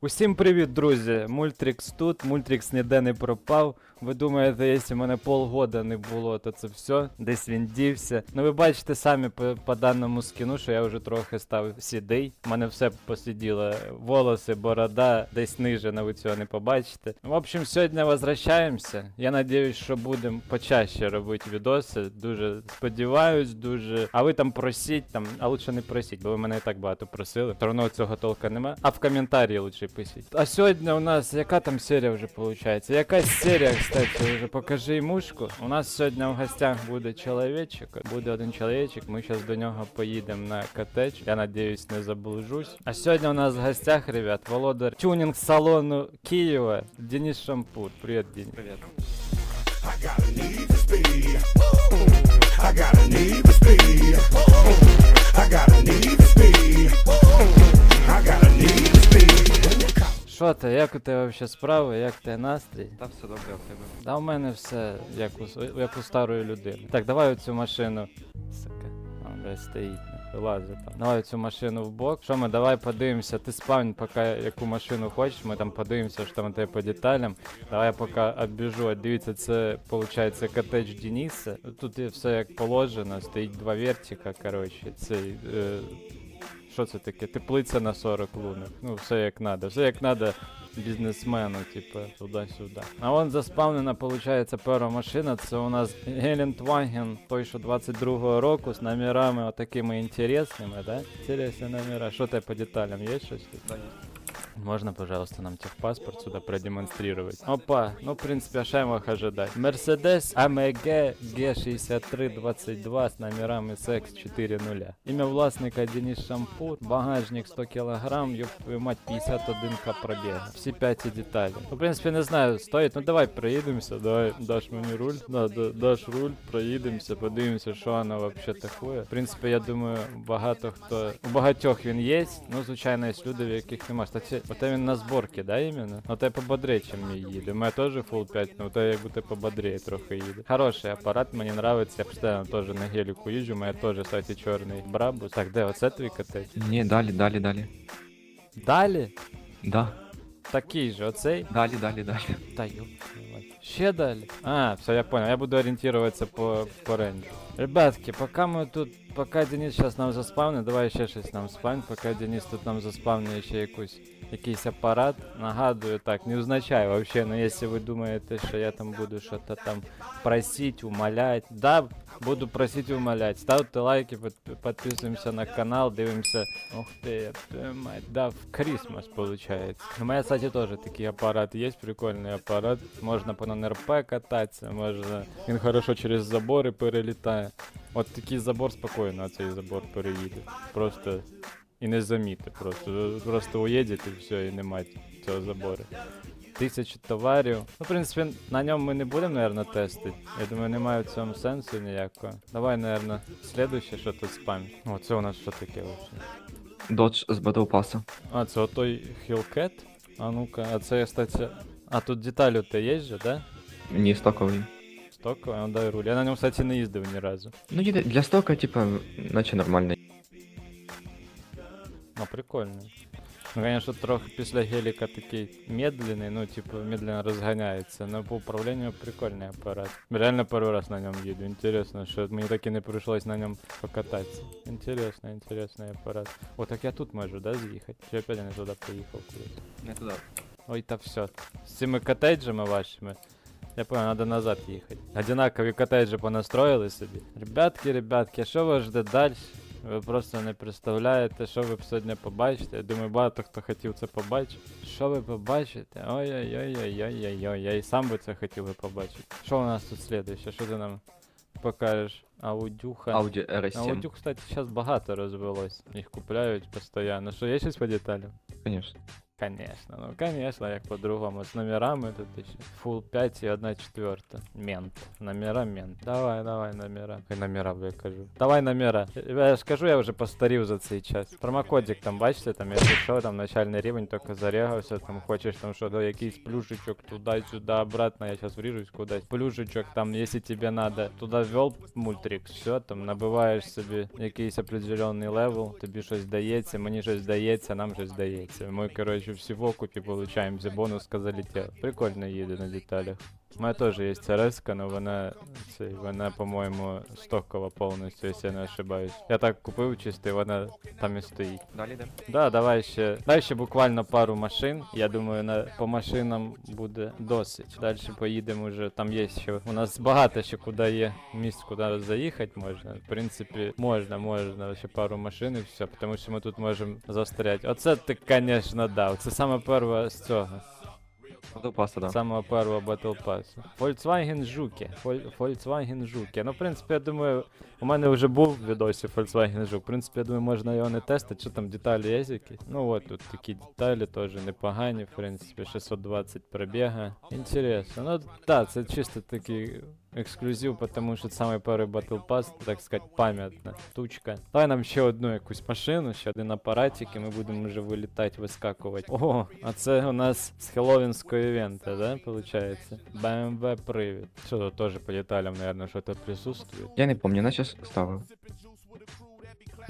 Усім привіт, друзі! Мультрікс тут, Мультрікс ніде не пропав. Ви думаєте, якщо мене полгода не було, то це все, десь він дівся. Ну ви бачите самі по, по даному скіну, що я вже трохи став сідий. У мене все посиділо. Волоси, борода, десь ниже, але ви цього не побачите. В общем, сьогодні возвращаємося. Я надіюсь, що будемо почаще робити відоси. Дуже сподіваюсь, дуже. А ви там просіть, там, а лучше не просіть, бо ви мене і так багато просили. Все одно цього толка нема. А в коментарі лучше пишіть. А сьогодні у нас яка там серія вже виходить? Якась серія, кстати, вже покажи ймушку. У нас сьогодні в гостях буде чоловічик. Буде один чоловічик. Ми зараз до нього поїдемо на котедж. Я надіюсь, не заблужусь. А сьогодні у нас в гостях, ребят, володар тюнінг салону Києва Денис Шампур. Привіт, Денис. Привет. I got a need for speed. I got a need for Що ти, як у тебе взагалі справи, як тебе настрій? Та все добре в тебе. Да у мене все як у, як у старої людини. Так, давай оцю машину. Сука, а, де стоїть, вилазить там. Давай цю машину в бок. Що ми, давай подивимося. Ти спавнь, поки яку машину хочеш, ми там подивимося, що там у тебе по деталям. Давай я поки оббіжу. Дивіться, це виходить котедж Дениса. Тут все як положено, стоїть два вертика, коротше. Цей. Е, що це таке? Теплиця на 40 лунок. Ну, все як надо. Все як надо бізнесмену, типу, туди-сюди. А вон заспавнена, виходить, перша машина. Це у нас Гелендваген, той, що 22-го року, з номерами отакими інтересними, да? Інтересні номера. Що те по деталям є щось? Да, є. Можно, пожалуйста, нам техпаспорт сюда продемонстрировать? Опа, ну, в принципе, что мог ожидать? Mercedes AMG G6322 с номерами SX40. Имя власника Денис Шампур, багажник 100 кг, ёб твою мать, 51к пробега. Всі п'яті деталі. Ну, в принципі, не знаю, стоїть. Ну давай проїдемося, давай даш мені руль. Да, да, даш руль, проїдемося, подивимося, що воно вообще таке. В принципі, я думаю, багато хто. У багатьох він є. Ну, звичайно, є люди, в яких нема. Кстати, оте він на зборки, да, іменно? Ну, те пободрее, чим мій їде. У мене теж Full 5, ну то як будто пободрее трохи їде. Хороший апарат, мені нравиться. Я постійно теж на геліку їжджу, у мене теж, кстати, чорний брабус. Так, де оце твій котеч? Ні, далі, далі, далі. Далі? Да. Такий же, оцей? Далі, далі, далі. Та ёб твою мать. Ще далі? А, все, я понял. Я буду ориентироваться по, по рейнджу. Ребятки, пока мы тут, пока Денис сейчас нам заспавнит, давай ще щось нам спавнь, пока Денис тут нам заспавнює ще якусь, якийсь апарат. Нагадую, так, не означає вообще, но якщо ви думаєте, що я там буду що-то там просить, умолять, да, буду просить умолять. Ставте лайки, підписуємося на канал, дивимося. Ух ти, мать, да, в Крисмас получается. У мене, кстати, тоже такий апарат є, прикольний апарат. Можна по НРП кататися, можна. Він хорошо через забори перелітає. От такий забор спокійно, цей забор переїде. Просто і не заміти. Просто просто уїдете і все, і немає цього забору. Тисячі товарів. Ну, в принципі, на ньому ми не будемо, наверное, тестити. Я думаю, немає в цьому сенсу ніякого. Давай, наверное, слідуще, що тут спам. О, це у нас що таке вообще? Додж з Battle Pass. А, це отой Hellcat? А ну-ка, а це, кстати. А тут деталі у тебе є же, да? Ні, стоковий. Стоковий, ну дай руль. Я на ньому, кстати, не їздив ні разу. Ну, їде- для стока, типа, наче нормально. Ну, прикольно. Ну, конечно, трохи після геліка такий медленний, ну, типу, медленно розганяється. Но по управлінню прикольний апарат. Реально перший раз на ньому їду. Інтересно, що мені так і не прийшлось на ньому покататися. Інтересно, інтересний апарат. О, так я тут можу, да, з'їхати? Чи опять я не туди поїхав кудись? Не туди. Ой, та все. З цими котеджами вашими. Я понял, надо назад їхати. Одинакові котеджі понастроїли собі. Ребятки, ребятки, що вас жде далі? Ви просто не представляєте, що ви сьогодні побачите. Я думаю, багато хто хотів це побачити. Що ви побачите? Ой-ой-ой-ой-ой-ой-ой. Я і сам би це хотів би побачити. Що у нас тут слідує? Що ти нам покажеш? Аудюха. Audi RS7. Аудюх, кстати, зараз багато розвелось. Їх купляють постійно. Що, є щось по деталям? Конечно. Конечно, ну конечно, як по-другому. З номерами тут ще. Full 5 і 1 четверта. Мент. Номера мент. Давай, давай, номера. Хай номера, бля, кажу. Давай номера. Я ж кажу, я вже постарів за цей час. Промокодик там, бачите, там, якщо що, там начальний рівень, тільки зарягався, там хочеш там що, до якийсь плюшечок туди-сюди, обратно, я зараз вріжусь кудись. Плюшечок там, якщо тебе надо, туди ввел мультрикс, все, там набиваєш собі якийсь определенний левел, тобі щось дається, мені щось дається, нам щось дається. Ми, коротше, Короче, всі в окупі получаємо, за бонуска залетів. Прикольно їде на деталях. У мене теж є ЦРС, але вона, цей, вона, по-моєму, стокова повністю, якщо я не ошибаюсь. Я так купив чисто, і вона там і стоїть. Далі йдемо. Да, давай ще. Дай ще буквально пару машин. Я думаю, на, по машинам буде досить. Далі поїдемо вже. Там є ще. У нас багато ще куди є місць, куди заїхати можна. В принципі, можна, можна ще пару машин і все, тому що ми тут можемо застряти. Оце ти, звісно, дав. Це саме перше з цього. Battle Pass, да. Самого первого Battle Pass. Volkswagen Жуки. Volkswagen Жуки. Ну, в принципі, я думаю, у мене вже був відосі Volkswagen Жук. В принципі, я думаю, можна його не тестити. Що там деталі є якісь? Ну от тут такі деталі теж непогані, в принципі, 620 пробіга. Інтересно. Ну так, це чисто такий ексклюзив, тому що самий перший Battle Pass, так сказати, пам'ятна штучка. Давай нам ще одну якусь машину, ще один апаратик, і ми будемо вже вилітати, вискакувати. О, а це у нас з Хеллоуінського івента, да, получается? BMW привід. Що тут теж по деталям, наверное, що-то присутствует. Я не пам'ятаю, наче с- ставив.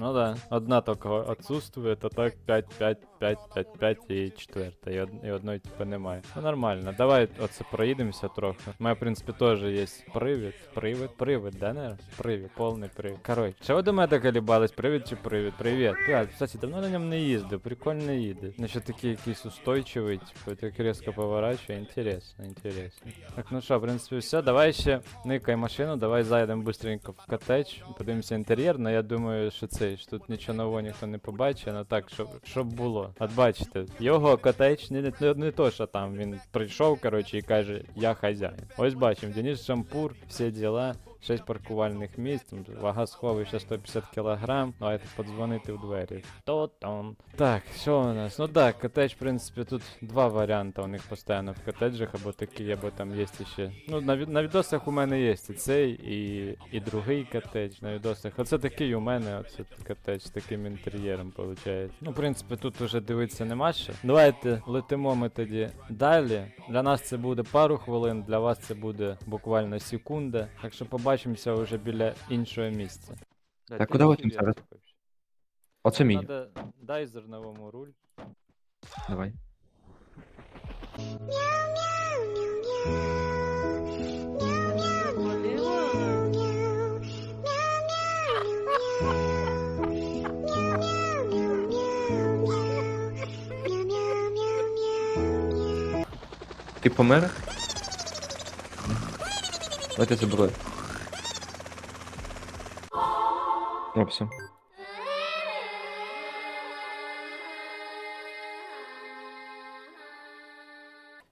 Ну да, одна только отсутствует, а так 5, 5, 5, 5, 5 і четверта. І, од... і одної типу немає. Ну нормально, давай оце проїдемося трохи. У мене, в принципі, теж є привід. Привід, привід, да, не? Привід, повний привід. Коротше, що ви до мене доколібались? Привід чи привід? Привіт. Так, кстати, давно на ньому не їздив, прикольно їде. Ну що такий якийсь устойчивий, типу, так різко поворачує, інтересно, інтересно. Так, ну що, в принципі, все, давай ще никай машину, давай зайдемо быстренько в котедж, подивимося інтер'єр, але я думаю, що це, що тут нічого нового ніхто не побачить, ну так, щоб, щоб було. От бачите, його котеч не, не, не то, що там він прийшов, коротше, і каже, я хазяїн. Ось бачимо, Денис Шампур, всі діла. 6 паркувальних місць, вага сховища 150 кг. Давайте подзвонити в двері. То-тон. Так, що у нас? Ну так, котедж, в принципі, тут два варіанти у них постійно в котеджах, або такі, або там є ще. Ну, на, на відосах у мене є і цей, і, і другий котедж на відосах. Оце такий у мене, оце котедж з таким інтер'єром, виходить. Ну, в принципі, тут уже дивитися нема що. Давайте летимо ми тоді далі. Для нас це буде пару хвилин, для вас це буде буквально секунда. Так що побачимося вже біля іншого місця. Так, куди летим зараз? Оце мій. Надо дайзер новому руль. Давай. Ти помер? Давайте заберу. О, все.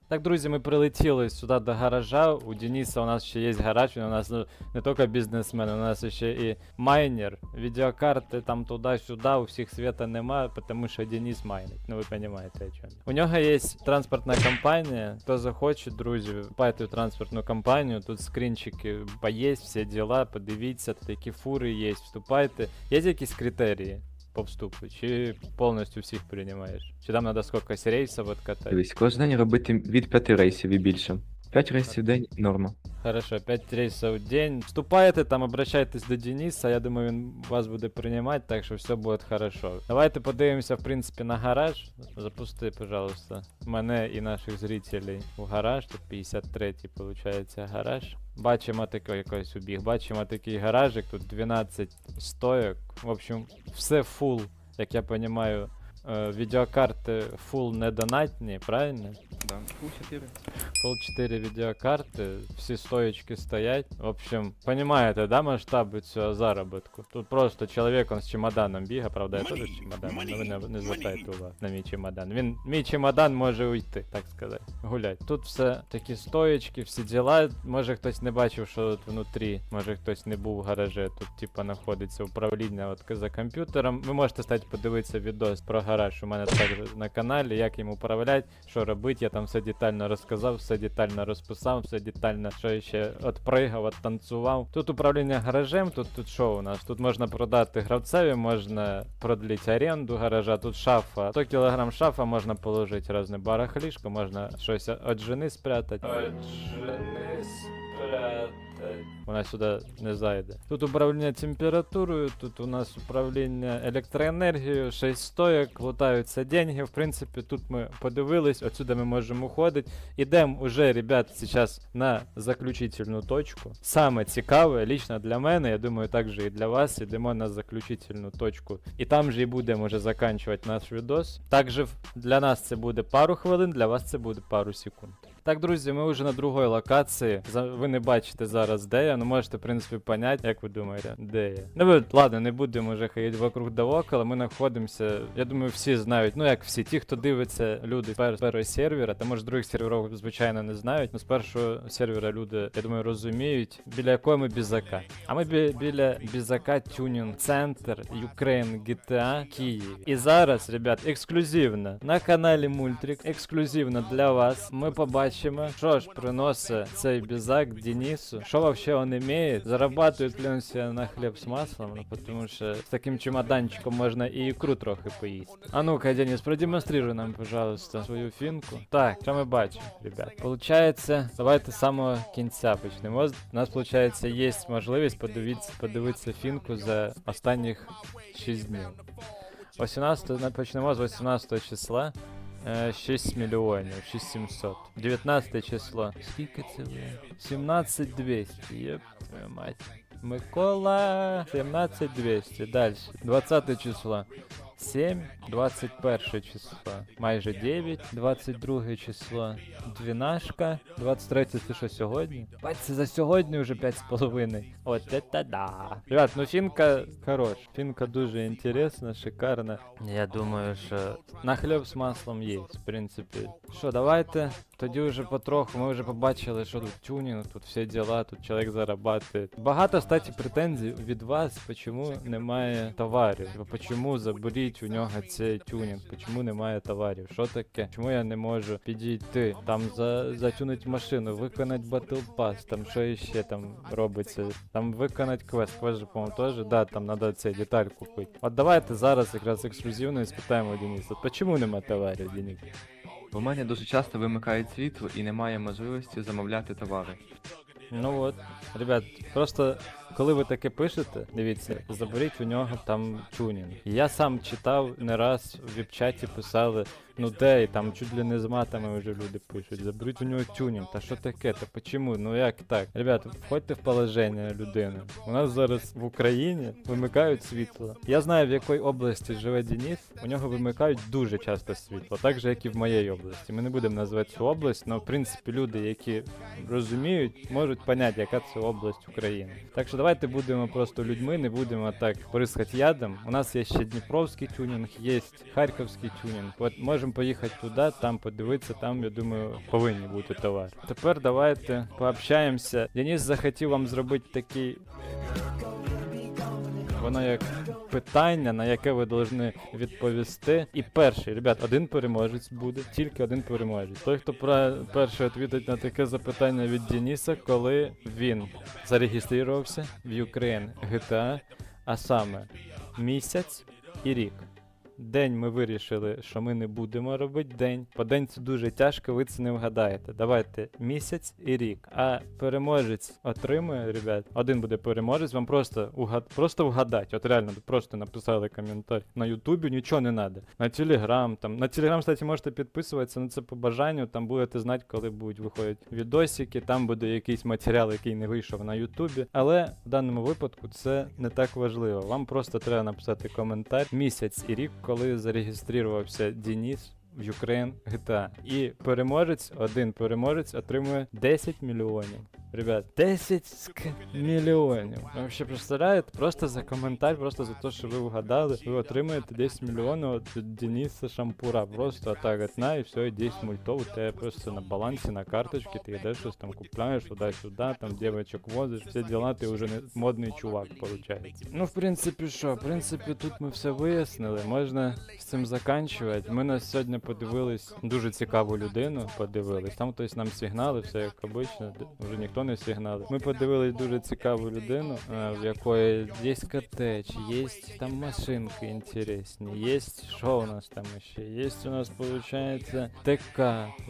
Так, друзі, ми прилетіли сюди до гаража. У Дениса у нас ще є гараж, він у нас не тільки бізнесмен, у нас ще і майнер. Відеокарти там туди-сюди, у всіх света немає, тому що Денис майнить. Ну ви розумієте, о чому. У нього є транспортна компанія. Хто захоче, друзі, вступайте в транспортну компанію. Тут скрінчики поїсть, всі діла, подивіться, такі фури є, вступайте. Є якісь критерії? По вступу, чи повністю всіх приймаєш? Чи там треба скільки рейсів відкатати? Дивись, кожен день робити від 5 рейсів і більше. 5 рейсів в день норма. Хорошо, 5 рейсов в день. Вступаєте там, обращайтесь до Дениса, я думаю, він вас буде приймати, так що все буде хорошо. Давайте подивимося, в принципі, на гараж. Запусти, пожалуйста, мене і наших зрителей в гараж. Тут 53-й, виходить, гараж. Бачимо такий якийсь убіг. Бачимо такий гаражик, тут 12 стоек. В общем, все фул, як я розумію. е, Відеокарти фул недонатні, правильно? Да. Фу, 4. Пол 4 відеокарти, всі стоечки стоять. В общем, понимаете, да, масштаби цього заробітку? Тут просто чоловік он з чемоданом бігає, правда, я теж з чемоданом, але ви не, не звертайте увагу на мій чемодан. Він, мій чемодан може уйти, так сказати, гулять. Тут все такі стоечки, всі діла. Може хтось не бачив, що тут внутрі, може хтось не був в гаражі. Тут, типа, знаходиться управління от за комп'ютером. Ви можете стати подивитися відос про гараж у мене також на каналі, як їм управляти, що робити. Я там все детально розказав, все детально розписав, все детально, що ще отпригав, оттанцював. Тут управління гаражем, тут, тут що у нас? Тут можна продати гравцеві, можна продлити оренду гаража, тут шафа. 100 кг шафа можна положити різне барахлішко, можна щось від жени спрятати. От жени спрятати. Вона сюди не зайде. Тут управління температурою, тут у нас управління електроенергією, 6 стоїк, лутаються деньги. В принципі, тут ми подивились, отсюди ми можемо уходити. Ідемо уже, ребят, зараз на заключительну точку. Саме цікаве, лично для мене, я думаю, також і для вас, ідемо на заключительну точку. І там же і будемо вже заканчувати наш відос. Також для нас це буде пару хвилин, для вас це буде пару секунд. Так, друзі, ми вже на другій локації. Ви не бачите зараз, де я, ну можете, в принципі, поняти, як ви думаєте, де я. Ну, ладно, не будемо вже ходити вокруг да около, ми знаходимося, я думаю, всі знають, ну як всі, ті, хто дивиться, люди з першого сервера, та може других серверів, звичайно, не знають, ну з першого сервера люди, я думаю, розуміють, біля якого ми бізака. А ми бі- біля бізака Тюнінг Центр Ukraine GTA Київ. І зараз, ребят, ексклюзивно на каналі Мультрик, ексклюзивно для вас. Ми побачимо, що ж приносить цей бізак Денису, що вообще он имеет, зарабатывает ли он себе на хліб з маслом, ну потому що з таким чемоданчиком можна і ікру трохи поїсти. А ну-ка, Денис, продемонструй нам, пожалуйста, свою фінку. Так, що ми бачимо, ребят? Получається, давайте з самого кінця почнемо. У нас, получається, є можливість подивитися, подивитися фінку за останніх 6 днів. 18, на- почнемо з 18 числа. Е, 6 мільйонів, 6700. 19 число. Скільки це ви? 17200, єп, твою мать. Микола 17200. Дальше. 20 число. 7, 21 число, майже 9, 22 число, двінашка, 23 це що сьогодні? Бать, це за сьогодні вже 5,5. От это да. Ребят, ну фінка хорош. Фінка дуже інтересна, шикарна. Я думаю, що на хліб з маслом є, в принципі. Що, давайте тоді вже потроху, ми вже побачили, що тут тюнінг, тут всі діла, тут чоловік зарабатує. Багато, кстати, претензій від вас, чому немає товарів. Чому заберіть у нього цей тюнінг, чому немає товарів, що таке? Чому я не можу підійти, там за, затюнити машину, виконати батл пас, там що ще там робиться, там виконати квест, квест же, по-моєму, теж, да, там треба цей деталь купити. От давайте зараз якраз ексклюзивно і спитаємо Дениса, чому немає товарів, Денис? У мене дуже часто вимикають світло і немає можливості замовляти товари. Ну от, ребят, просто коли ви таке пишете, дивіться, заберіть у нього там тюнінг. Я сам читав не раз в віп-чаті писали, ну де, і там чуть ли не з матами вже люди пишуть, заберіть у нього тюнінг, та що таке, та почему, ну як так? Ребят, входьте в положення людини. У нас зараз в Україні вимикають світло. Я знаю, в якій області живе Денис, у нього вимикають дуже часто світло, так же, як і в моїй області. Ми не будемо називати цю область, але в принципі люди, які розуміють, можуть поняти, яка це область України. Так що давайте будемо просто людьми, не будемо так порискати ядом. У нас є ще Дніпровський тюнінг, є Харківський тюнінг. От можемо поїхати туди, там подивитися, там, я думаю, повинні бути товар. Тепер давайте пообщаємося. Денис захотів вам зробити такий. Воно як питання, на яке ви повинні відповісти. І перший, ребят, один переможець буде, тільки один переможець. Той, хто про перший відповідить на таке запитання від Дениса, коли він зареєструвався в Ukraine GTA, а саме місяць і рік. День ми вирішили, що ми не будемо робити день. По день це дуже тяжко, ви це не вгадаєте. Давайте місяць і рік. А переможець отримує, ребят. Один буде переможець, вам просто угад... просто вгадати. От реально просто написали коментар. На Ютубі нічого не треба. На Телеграм там. На Телеграм, кстати, можете підписуватися на це по бажанню. Там будете знати, коли будуть виходити відосики. Там буде якийсь матеріал, який не вийшов на Ютубі. Але в даному випадку це не так важливо. Вам просто треба написати коментар місяць і рік, коли зареєструвався Дініс в Ukraine GTA. І переможець, один переможець отримує 10 мільйонів. Ребят, 10 ск- мільйонів. Ви вообще представляєте? Просто за коментар, просто за те, що ви вгадали, ви отримаєте 10 мільйонів від Дениса Шампура. Просто так на і все, і 10 мультов у тебе просто на балансі, на карточці, ти йдеш щось там купляєш туди-сюди, там дівчинок возиш, всі діла, ти вже не модний чувак, виходить. Ну, в принципі, що, в принципі, тут ми все вияснили, можна з цим заканчувати. Ми на сьогодні подивились дуже цікаву людину, подивились. Там хтось нам сигнали, все як обично, вже ніхто не сигналив. Ми подивились дуже цікаву людину, е, в якої є котеч, є там машинки інтересні, є що у нас там ще? Є у нас, виходить, ТК,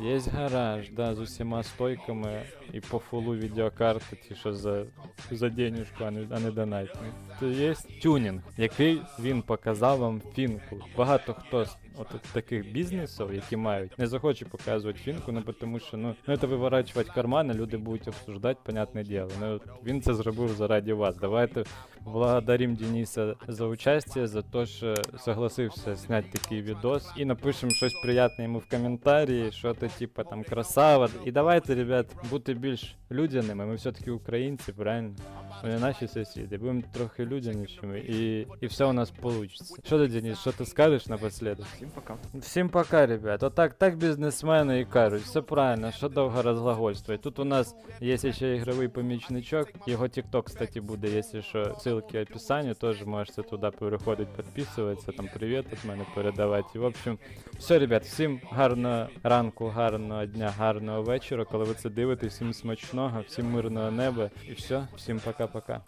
є гараж, да, з усіма стойками і по фулу відеокарти, ті, що за, за денежку, а не, а не донатні. То є тюнінг, який він показав вам фінку. Багато хто от таких бізнесів, які мають, не захоче показувати фінку, ну тому що ну, ну це виворачувати кармани, люди будуть обсуждати, понятне діло. Ну він це зробив заради вас. Давайте благодарим Дениса за участие, за те, що согласився зняти такий відос. І напишемо щось приятне йому в коментарі, що то типа там красава. І давайте, ребят, бути більш людяними. Ми все-таки українці, правильно? Вони наші сусіди. Будемо трохи людянішими і, і все у нас вийде. Що ти, Денис, що ти скажеш напоследок? Всім пока. Всім пока, ребят. Отак, так бізнесмени і кажуть, все правильно, що довго розглагольствують. Тут у нас є ще ігровий помічничок. Його TikTok, кстати, буде, якщо що, ссылки в описанні, теж можете туди переходити, підписуватися, там привіт від мене передавати. В общем, все, ребят, всім гарного ранку, гарного дня, гарного вечора. Коли ви це дивитесь, всім смачного, всім мирного неба. І все, всім пока-пока.